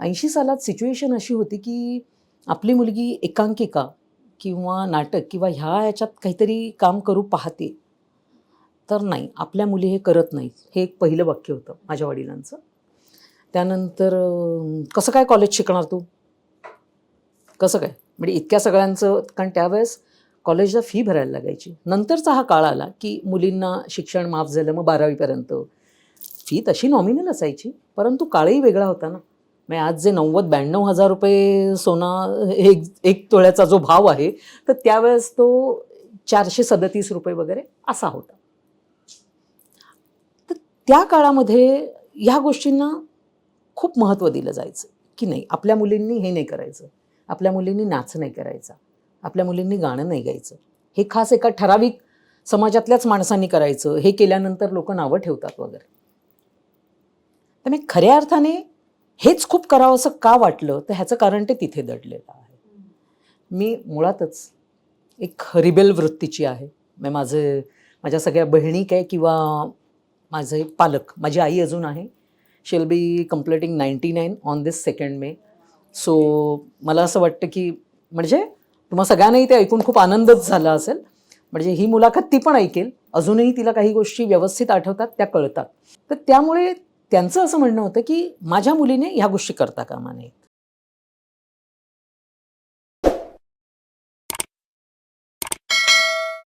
ऐंशी सालात सिच्युएशन अशी होती की आपली मुलगी एकांकिका किंवा नाटक किंवा ह्या ह्याच्यात काहीतरी काम करू पाहते. तर नाही आपल्या मुली हे करत नाहीत. हे एक पहिलं वाक्य होतं माझ्या वडिलांचं. त्यानंतर कसं काय कॉलेज शिकणार तू? कसं काय? म्हणजे इतक्या सगळ्यांचं कारण त्यावेळेस कॉलेजला फी भरायला लागायची. नंतरचा हा काळ आला की मुलींना शिक्षण माफ झालं मग बारावीपर्यंत. फी तशी नॉमिनल असायची परंतु काळही वेगळा होता ना. म्हणजे आज जे नव्वद ब्याण्णव हजार रुपये सोना एक एक तोळ्याचा जो भाव आहे तर त्यावेळेस तो चारशे सदतीस रुपये वगैरे असा होता. तर त्या काळामध्ये ह्या गोष्टींना खूप महत्त्व दिलं जायचं की नाही आपल्या मुलींनी हे नाही करायचं आपल्या मुलींनी नाच नाही करायचा आपल्या मुलींनी गाणं नाही गायचं. हे खास एका ठराविक समाजातल्याच माणसांनी करायचं हे केल्यानंतर लोक नावं ठेवतात वगैरे. त्यामुळे खऱ्या अर्थाने हेच खूप करावंसं का वाटलं? तर ह्याचं कारण ते तिथे दडलेलं आहे. मी मुळातच एक रिबेल वृत्तीची आहे. म्हणजे माझे माझ्या सगळ्या बहिणी काय किंवा माझे पालक माझी आई अजून आहे. Shall be completing ninety nine on this second May so मला असं वाटतं की म्हणजे तुम्हा सगळ्यांनाही ते ऐकून खूप आनंदच झाला असेल. म्हणजे ही मुलाखत ती पण ऐकेल. अजूनही तिला काही गोष्टी व्यवस्थित आठवतात त्या कळतात. तर त्यामुळे त्यांचं असं म्हणणं होतं की माझ्या मुलीने ह्या गोष्टी करता कामा नये.